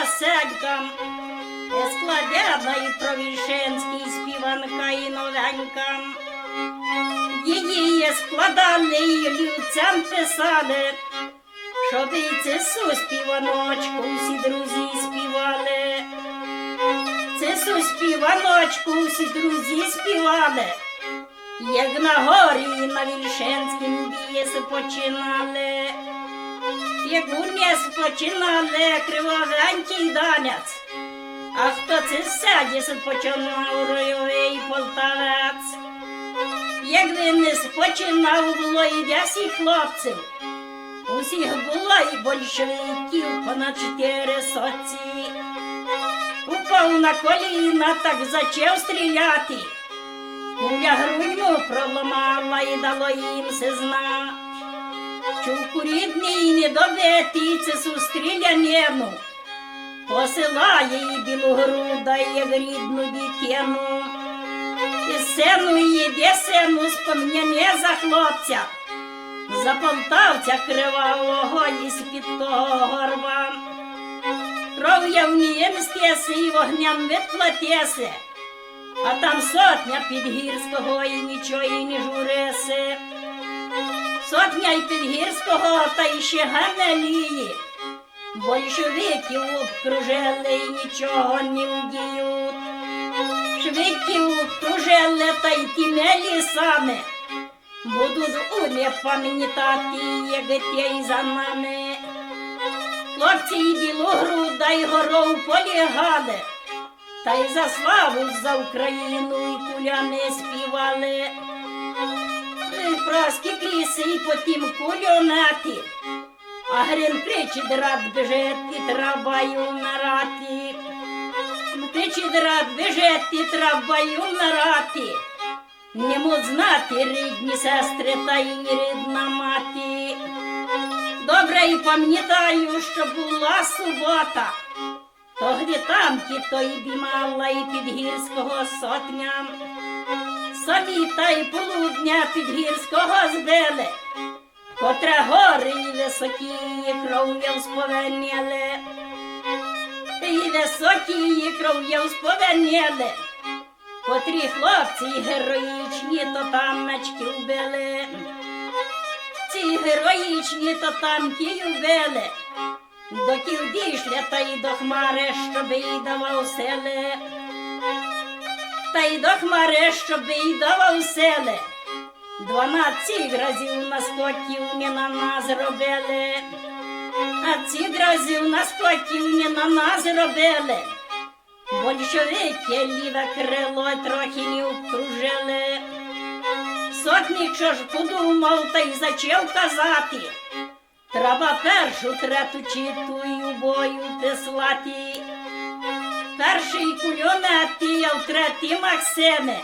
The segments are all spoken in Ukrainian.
веселька, складена і провішенський співанка і новенька. Її складали і людцям писали, щоб і цесу співаночку всі друзі співали. Цесу співаночку всі друзі співали, як на горі на Вільшенськім бієс починали. Як уніс починали кривовенький данець, а хто це сядіс починав ройовий полтавець. Як він не спочинав, було і десять хлопців. Усіх було і большевиків понад чотири соці. Упав на коліна, так зачав стріляти. Куля грудьму проламала і дало їм се знать. Чувку рідний недобитий це сустрілянину. Посилає їй білогруда, як рідну дитину. І сину їде сину спомняне за хлопця, за полтавця кривавого і з-під того горба. Кров'я в нім стеси і вогням відплатеси, а там сотня підгірського і нічого і не журесе. Сотня й підгірського та й ще ганелії. Большевиків обкружили і нічого не вдіють. Швидків обкружили та й тими лісами. Будуть улі пам'ятати, як ті за нами. Хлопці і білогруда й горов полягали, та й за славу за Україну і куляни співали. Праски кріси і потім кульомети, а грин кричить рад бежить і трабаю нарати. Кричить рад бежить і трабаю нарати. Не мод знати рідні сестри та й рідна мати. Добре і пам'ятаю, що була субота. Тогді танки той бімала і підгірського сотня. Самі та й полудня підгірського збили, котре гори і високі кров'я сповеніли, і високі і кров'я сповеніли, котрі хлопці героїчні то вбили, ці героїчні то тамки вбили, до ків та й до хмари, щоб їй давав сили та й до хмари, щоб й давав сели. Дванадцять разів на наскоків не на нас робили, а ці разів на наскоків не на нас робили. Большевики ліве крило трохи не обкружили. Сотник що ж подумав та й зачав казати. Треба першу трету читую бою пислати. Перший кульомети, а в третій Максиме.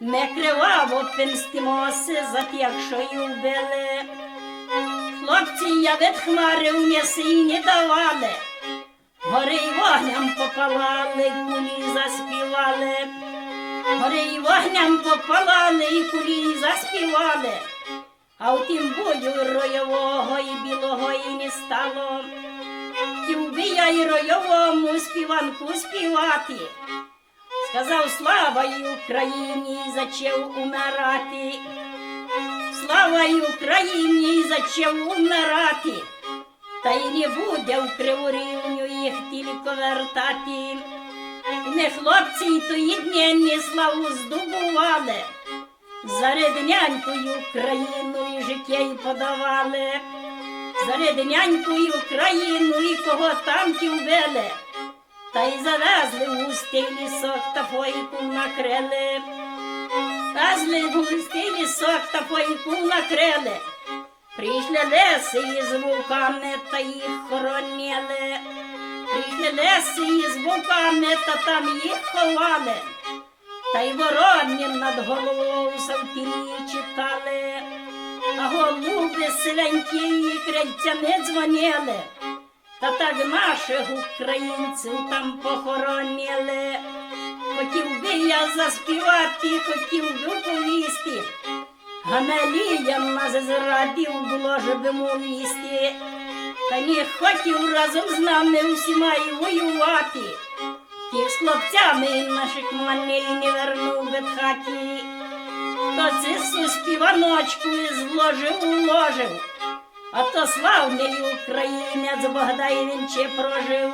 Ми криваво пенстимоси за тих, що й вбили. Хлопці я від хмари в м'ясі не давали. Гори й вогням попалали, кулі заспівали. Гори й вогням попалали, і кулі заспівали. А в тім бою роєвого і білого і не стало. І вбія й ройовому співанку співати. Сказав слава й Україні, і зачав умирати. Слава й Україні, і зачав умирати. Та й не буде в криворівню їх тільки вертати. Не хлопці тої дні славу здобували. За ріднянькою Україну і життя й подавали за ріднянькою країну і кого танків били, та й завезли в густий лісок та фойку накрили. Везли в густий лісок та фойку накрили. Прийшли леси із вовками та їх хоронили. Прийшли леси із вовками та там їх ховали. Та й вороні над головою савтірі читали голуби сивенькі крильцями дзвонили, та так наших українців там похоронили. Хотів би я заспівати, хотів би повісти, Гамеліям нас зрадів було ж би мовісти, та не хотів разом з нами усіма і воювати. Ті з хлопцями наших маней не вернув від хаті. То цису співаночку зложив уложив, а то славний українець Богдай він ще прожив.